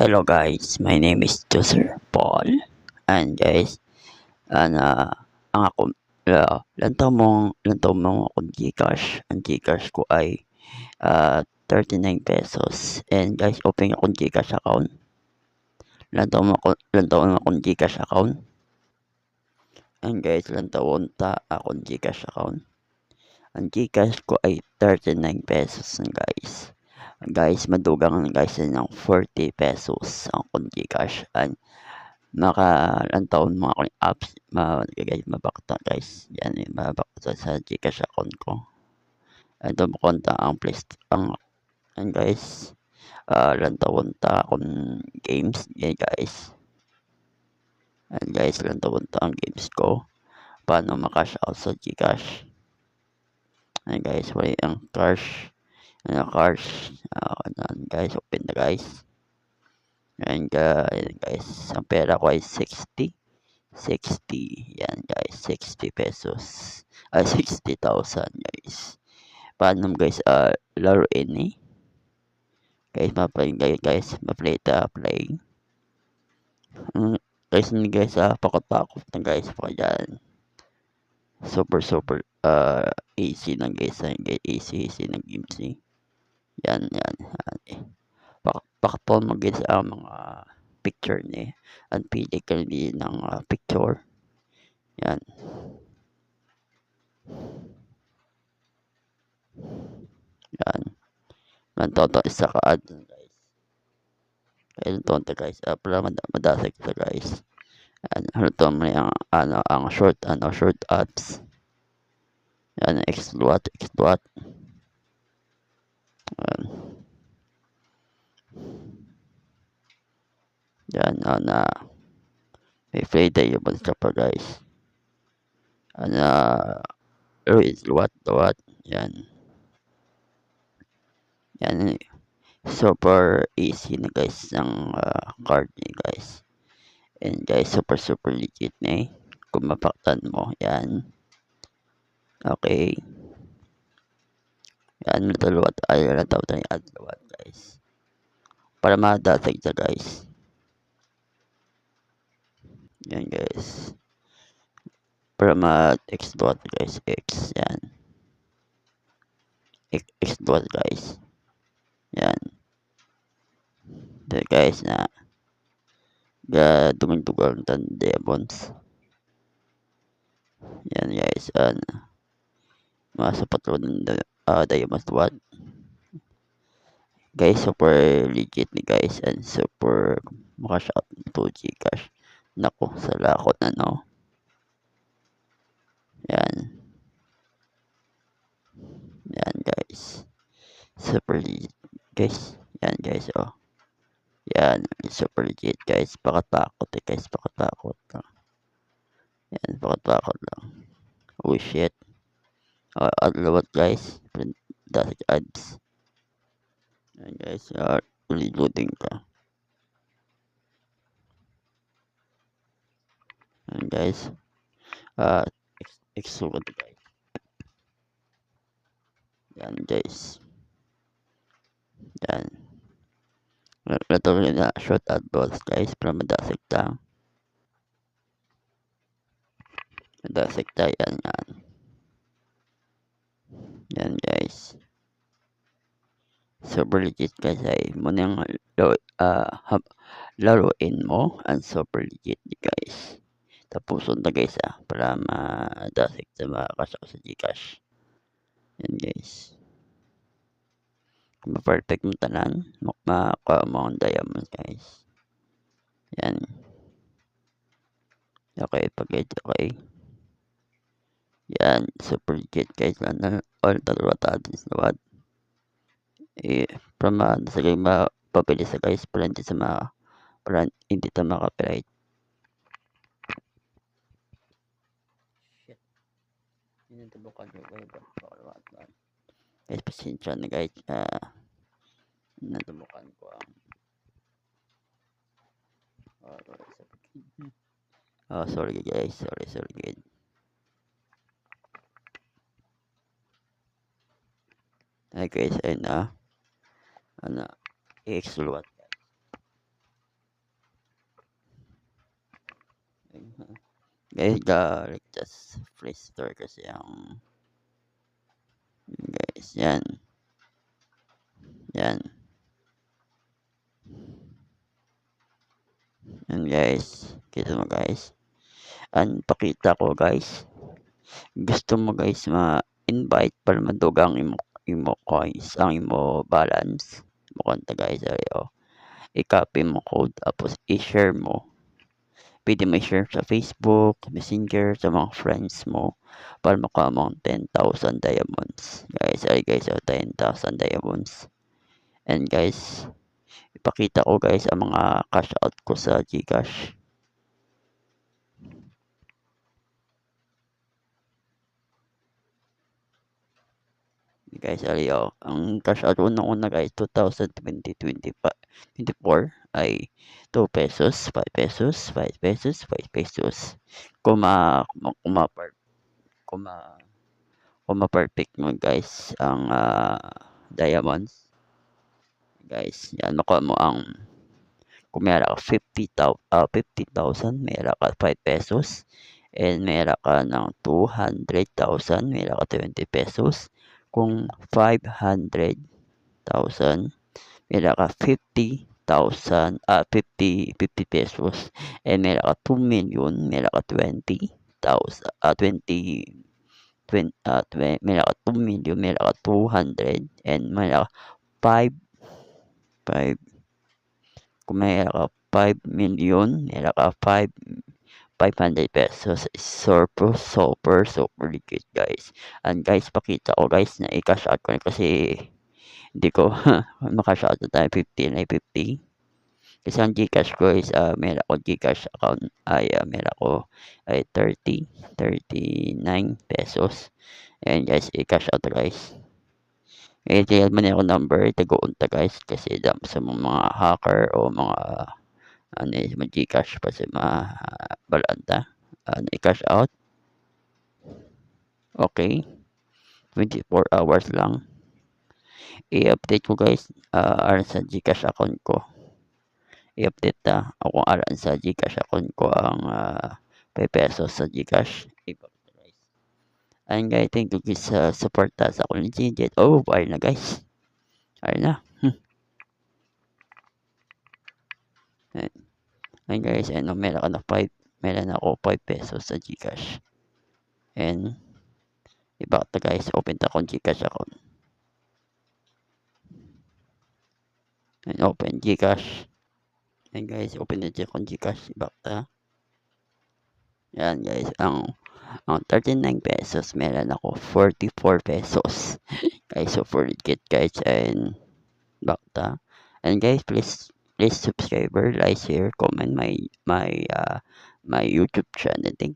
Hello guys, my name is Joser Paul. And guys, ana ang ako uh, lantaw mo lantaw mo ako Gcash. Ang Gcash ko ay uh, 39 pesos. And guys, open ako Gcash account. Lantaw mo ako lantaw mo ako Gcash account. And guys, lantawon ta ako Gcash account. Ang Gcash ko ay 39 pesos guys guys madugang guys ng 40 pesos ang kung Gcash. And nakalantaon mga akong apps ma guys mabakta guys. Yan eh mabakta sa Gcash account ko. Ito makonta ang place ang and guys uh, lantawon ta akong games yan guys. And guys lantawon ta ang games ko. Paano makash out sa Gcash? And guys wala ang cash ano cars. Uh, ano, guys. Open na guys. And uh, guys ang pera ko ay 60 60 yan guys. 60 pesos. Ay uh, 60,000 guys. Paano guys? Uh, laruin eh guys ma-play guys. Guys ma-play ta play. Um, guys ni guys ah pakot-pakot na guys. Pa dyan. Super super uh, easy ng guys. Easy easy ng games eh yan, yan. yan eh. Pak pakapon mo guys ang mga picture ni. Ang pili ka ng uh, picture. Yan. Yan. Nantoto isa ka ad guys. Kaya tonto guys. Uh, para mad madasig sa guys. Yan. Ano to mo ang, ano, ang short, ano, short ads. Yan, exploit, exploit. Ayan. Yan, ana. May play tayo ba sa pa guys. Ana. Is what, what. Yan. Yan. Super easy na guys ng uh, card ni guys. And guys, super super legit na eh. Kung mapaktan mo, yan. Okay. Yan, natulwat. Ay, nataw tayo adlawat, guys. Para madasag siya, guys. Yan, guys. Para ma-explode, guys. X, yan. Explode, guys. Yan. Yan, guys, na ga dumingtugal ng demons. Yan, guys. Ano. Mga sapat ng uh, Diamond One. Guys, super legit ni guys and super makashot to Gcash. Nako, sa lakot na no. Yan. Yan guys. Super legit guys. Yan guys oh. Yan, super legit guys. Pakatakot eh guys, pakatakot lang. Yan, pakatakot lang. Oh shit uh, adlawat guys? Dahil ads yan guys uh, reloading ka. Yan guys uh, extrude guys yan guys. Yan. Ito na short adballs guys para madasig ta. Madasig ta yan yan yan guys. Super legit guys ay mo nang uh, laruin mo ang super legit guys. Tapuson na guys ah para madasik sa mga kasak sa Gcash. Yan guys. Kung perfect mo tanan, makakuha mo ang diamonds guys. Yan. Okay, pag okay. Yan, super legit guys. Ano, all taluratado sa lawad. Eh, para ma, sa kayo mapapili sa guys, para hindi sa mga, para hindi ta makapiright. Shit. Yun ang tubukan ko guys. Guys, pasensya na guys. Uh, natubukan ko ang Oh, sorry guys. Sorry, sorry guys. Hi guys, ayun na. Ano, i-explode. Guys, the just play store kasi ang guys, yan. Yan. Yan guys. Kita mo guys. An pakita ko guys. Gusto mo guys ma-invite para madugang imok imo coins, ang imo balance. Mo konta guys ayo. I-copy mo code tapos i-share mo. Pwede mo i-share sa Facebook, Messenger, sa mga friends mo para makuha mo ang 10,000 diamonds. Guys, ay guys, oh, 10,000 diamonds. And guys, ipakita ko guys ang mga cash out ko sa GCash. Guys, aliyo, ang cash out unang-una guys 2020 24 ay 2 pesos, 5 pesos, 5 pesos, 5 pesos. Kung ma kung ma kung ma kung ma-perfect mo guys ang uh, diamonds. Guys yan makuha mo ang kung meron ka 50,000 uh, 50,000 meron ka 5 pesos and meron ka ng 200,000 meron ka 20 pesos kung 500,000 meron ka 50,000 ah 50 50 pesos and meron ka 2 million meron ka 20,000 ah 20 20 uh, 20, meron ka 2 million meron ka 200 and meron ka 5 5 kung meron ka 5 million meron ka 5 500 pesos super super super legit guys. And guys pakita ko guys na i-cash out ko kasi hindi ko makash out na tayo 50 na 50 kasi ang Gcash ko is uh, meron ako Gcash account ay uh, meron ako ay 30 39 pesos. And guys i-cash out guys. Eh tiyan man ako number taguunta guys kasi dam sa mga hacker o mga ano eh, mga Gcash pa sa mga uh, balanta uh, i-cash out okay 24 hours lang i-update ko guys uh, aran sa Gcash account ko i-update ta ako aran sa Gcash account ko ang uh, 5 pesos sa Gcash Ayun guys, thank you guys sa support sa ako ni Jet. Oh, ayun na guys. Ayun na. Hmm. Ayun. ayun guys, ayun, meron ka na 5, meron ako 5 pesos sa Gcash. And, iba ta guys, open ta akong Gcash account. And open Gcash. And guys, open na akong Gcash. Iba ta. Yan guys, ang ang 39 pesos meron ako 44 pesos guys so for it guys and bakta and guys please please subscribe like share comment my my uh my youtube channel thank